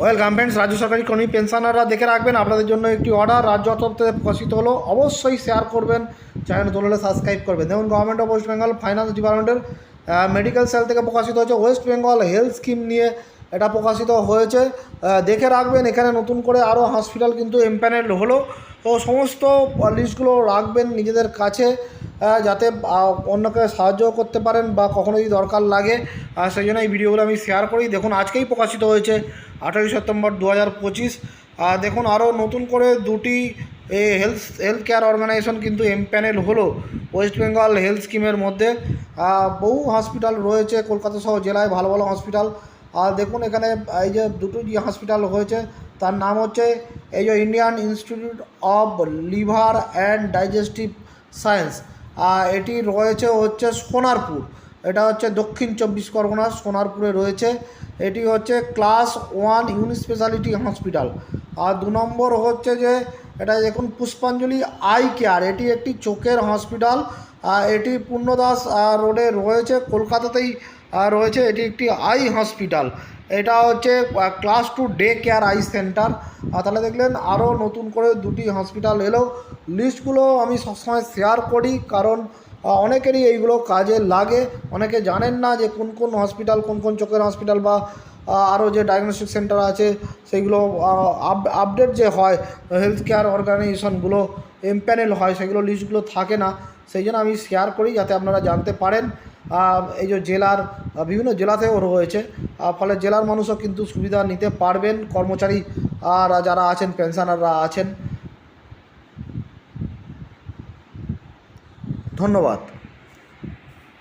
Welcome friends রাজ্য সরকারি কর্মী পেনশনাররা দেখে রাখবেন, আপনাদের জন্য একটি অর্ডার রাজ্য থেকে প্রকাশিত হলো। অবশ্যই শেয়ার করবেন চ্যানেল তোলে সাবস্ক্রাইব করবেন। দেখুন government of West Bengal finance ডিপার্টমেন্টের মেডিকেল সেল থেকে প্রকাশিত হয়েছে। ওয়েস্ট বেঙ্গল হেলথ স্কিম নিয়ে এটা প্রকাশিত হয়েছে। দেখে রাখবেন, এখানে নতুন করে আরও হসপিটাল কিন্তু এমপ্যানেল হলো। তো সমস্ত লিস্টগুলো রাখবেন নিজেদের কাছে। যাতে অন্যকে সাহায্য করতে পারেন বা কখনো যদি দরকার লাগে সেই জন্য এই ভিডিওগুলো আমি শেয়ার করি। দেখুন, আজকেই প্রকাশিত হয়েছে আঠারোই সেপ্টেম্বর দু হাজার পঁচিশ দেখুন, আরও নতুন করে দুটি হেলথ হেলথ কেয়ার অর্গানাইজেশন কিন্তু এমপ্যানেল হলো ওয়েস্ট বেঙ্গল হেলথ স্কিমের মধ্যে। বহু হসপিটাল রয়েছে কলকাতা সহ জেলায়, ভালো ভালো হসপিটাল আর দেখুন, এখানে, এই যে দুটো যে হসপিটাল হয়েছে, তার নাম হচ্ছে এই যে Indian Institute of Liver and Digestive Science এটি রয়েছে হচ্ছে সোনারপুর। এটা হচ্ছে দক্ষিণ চব্বিশ পরগনা, সোনারপুরে রয়েছে। এটি হচ্ছে class one uni speciality hospital. আর দু নম্বর হচ্ছে যে, এটা দেখুন পুষ্পাঞ্জলি আই কেয়ার, এটি একটি চোখের হসপিটাল। এটি পূর্ণদাস রোডে রয়েছে, কলকাতাতেই রয়েছে। এটি একটি আই হসপিটাল। এটা হচ্ছে class two day care eye centre. তাহলে দেখলেন আরও নতুন করে দুটি হসপিটাল এলো। লিস্টগুলো আমি সবসময় শেয়ার করি কারণ অনেকেরই এইগুলো কাজে লাগে। অনেকে জানেন না যে কোন কোন হসপিটাল কোন কোন চোখের হসপিটাল বা আরও যে ডায়াগনস্টিক সেন্টার আছে, সেইগুলো আপডেট যে হয় হেলথ কেয়ার অর্গানাইজেশনগুলো এমপ্যানেল হয়, সেগুলো লিস্টগুলো থাকে না। সেই জন্য আমি শেয়ার করি যাতে আপনারা জানতে পারেন। এই যে জেলার বিভিন্ন জেলাতেও রয়েছে। ফলে জেলার মানুষও কিন্তু সুবিধা নিতে পারবেন কর্মচারী, আর যারা আছেন, পেনশনাররা আছেন। ধন্যবাদ।